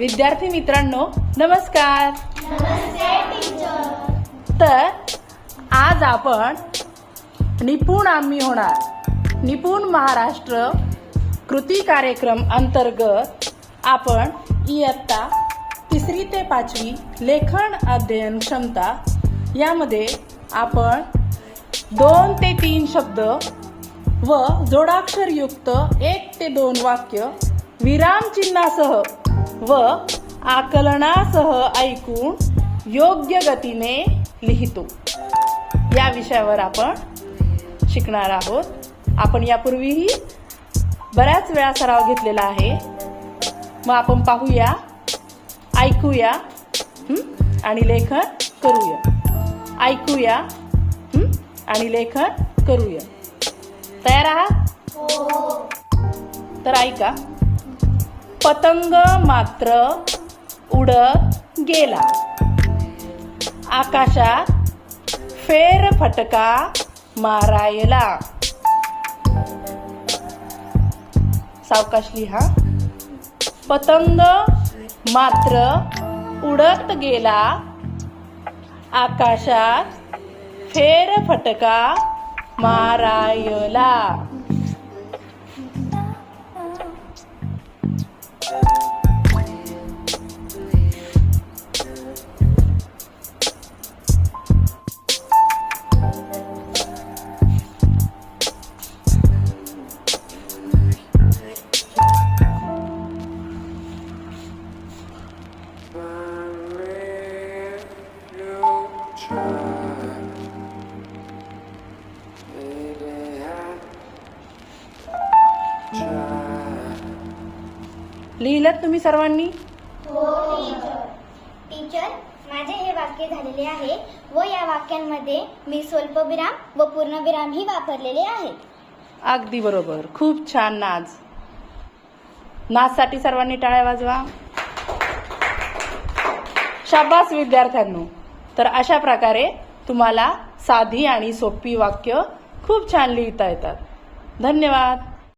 विद्यार्थी मित्रांनो नमस्कार. तर आज आपण निपुण आम्ही होणार. निपुण महाराष्ट्र कृती कार्यक्रम अंतर्गत आपण इयत्ता तिसरी ते पाचवी लेखन अध्ययन क्षमता यामध्ये आपण दोन ते तीन शब्द व जोडाक्षरयुक्त एक ते दोन वाक्य विरामचिन्हासह व आकलनासह ऐकून योग्य गतीने लिहितो. या विषयावर आपण शिकणार आहोत. आपण यापूर्वीही बऱ्याच वेळा सराव घेतलेला आहे. मग आपण पाहूया ऐकूया आणि लेखन करूया. ऐकूया आणि लेखन करूया. तयार आहात? तर ऐका. पतंग मात्र उडत गेला. आकाशात फेर फटका मारायला. सावकाश लिहा. पतंग मात्र उडत गेला. आकाशात फेर फटका मारायला. लिहिलं तुम्ही सर्वांनी? हो टीचर टीचर माझे हे वाक्य झालेले आहे व या वाक्यांमध्ये मी स्वल्पविराम व पूर्णविराम ही वापरलेले आहेत. अगदी बरोबर. खूप छान नाच. नाचसाठी सर्वांनी टाळ्या वाजवा. शाबास विद्यार्थ्यांनो. तर अशा प्रकारे तुम्हाला साधी आणि सोपी वाक्य खूप छान लिहिता येतात. धन्यवाद.